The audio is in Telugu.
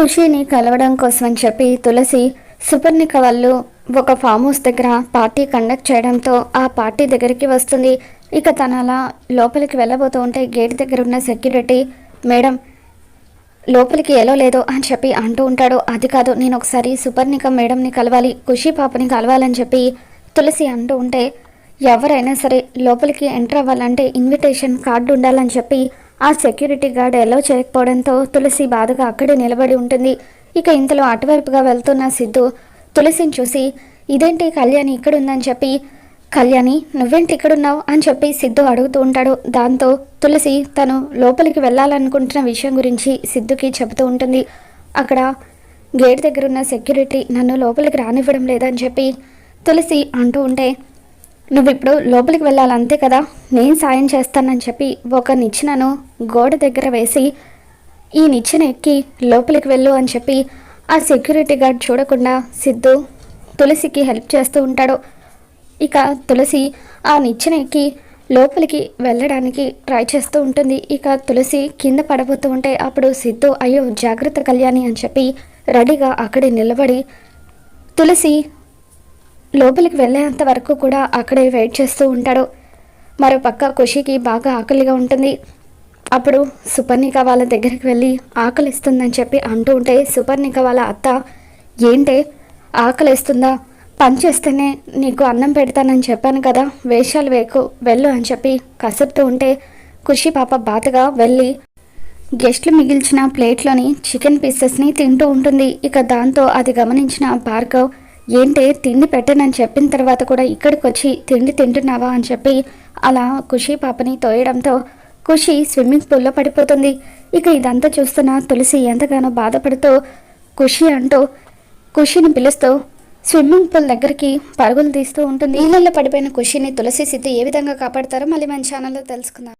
ఖుషిని కలవడం కోసం అని చెప్పి తులసి సుపర్ణిక వాళ్ళు ఒక ఫామ్ హౌస్ దగ్గర పార్టీ కండక్ట్ చేయడంతో ఆ పార్టీ దగ్గరికి వస్తుంది. ఇక తన అలా లోపలికి వెళ్ళబోతూ ఉంటే గేట్ దగ్గర ఉన్న సెక్యూరిటీ మేడం లోపలికి ఎలా లేదో? అని చెప్పి అంటూ ఉంటాడు. అది కాదు నేను ఒకసారి సుపర్ణిక మేడంని కలవాలి ఖుషి పాపని కలవాలని చెప్పి తులసి అంటూ ఉంటే ఎవరైనా సరే లోపలికి ఎంటర్ అవ్వాలంటే ఇన్విటేషన్ కార్డు ఉండాలని చెప్పి ఆ సెక్యూరిటీ గార్డ్ ఎలా చేయకపోవడంతో తులసి బాధగా అక్కడే నిలబడి ఉంటుంది. ఇక ఇంతలో అటువైపుగా వెళ్తున్న సిద్ధు తులసిని చూసి ఇదేంటి కళ్యాణి ఇక్కడ ఉందని చెప్పి కళ్యాణి నువ్వేంటి ఇక్కడున్నావు? అని చెప్పి సిద్ధు అడుగుతూ ఉంటాడు. దాంతో తులసి తను లోపలికి వెళ్ళాలనుకుంటున్న విషయం గురించి సిద్ధుకి చెబుతూ ఉంటుంది. అక్కడ గేట్ దగ్గర ఉన్న సెక్యూరిటీ నన్ను లోపలికి రానివ్వడం లేదని చెప్పి తులసి అంటూ ఉంటే నువ్వు ఇప్పుడు లోపలికి వెళ్ళాలి అంతే కదా? నేను సాయం చేస్తానని చెప్పి ఒక నిచ్చెనను గోడ దగ్గర వేసి ఈ నిచ్చెన ఎక్కి లోపలికి వెళ్ళు అని చెప్పి ఆ సెక్యూరిటీ గార్డ్ చూడకుండా సిద్ధు తులసికి హెల్ప్ చేస్తూ ఉంటాడు. ఇక తులసి ఆ నిచ్చెన ఎక్కి లోపలికి వెళ్ళడానికి ట్రై చేస్తూ ఉంటుంది. ఇక తులసి కింద పడబోతూ ఉంటే అప్పుడు సిద్ధు అయ్యో జాగ్రత్త కళ్యాణి అని చెప్పి రెడీగా అక్కడే నిలబడి తులసి లోపలికి వెళ్ళేంత వరకు కూడా అక్కడే వెయిట్ చేస్తూ ఉంటాడు. మరో పక్క ఖుషికి బాగా ఆకలిగా ఉంటుంది. అప్పుడు సుపర్ణిక వాళ్ళ దగ్గరికి వెళ్ళి ఆకలిస్తుందని చెప్పి అంటూ ఉంటే సుపర్ణిక వాళ్ళ అత్త ఏంటే ఆకలిస్తుందా? పని చేస్తేనే నీకు అన్నం పెడతానని చెప్పాను కదా వేషాలు వేకు వెళ్ళు అని చెప్పి కసురుతూ ఉంటే ఖుషి పాప బాతగా వెళ్ళి గెస్ట్లు మిగిల్చిన ప్లేట్లోని చికెన్ పీసెస్ని తింటూ ఉంటుంది. ఇక దాంతో అది గమనించిన భార్గవ్ ఏంటి తిండి పెట్టనని చెప్పిన తర్వాత కూడా ఇక్కడికి వచ్చి తిండి తింటున్నావా అని చెప్పి అలా ఖుషి పాపని తోయడంతో ఖుషి స్విమ్మింగ్ పూల్లో పడిపోతుంది. ఇక ఇదంతా చూస్తున్న తులసి ఎంతగానో బాధపడుతూ ఖుషి అంటూ ఖుషిని పిలుస్తూ స్విమ్మింగ్ పూల్ దగ్గరికి పరుగులు తీస్తూ ఉంటుంది. నీళ్ళల్లో పడిపోయిన ఖుషిని తులసి సిద్ధు ఏ విధంగా కాపాడతారో మళ్ళీ మన ఛానల్లో తెలుసుకుందాం.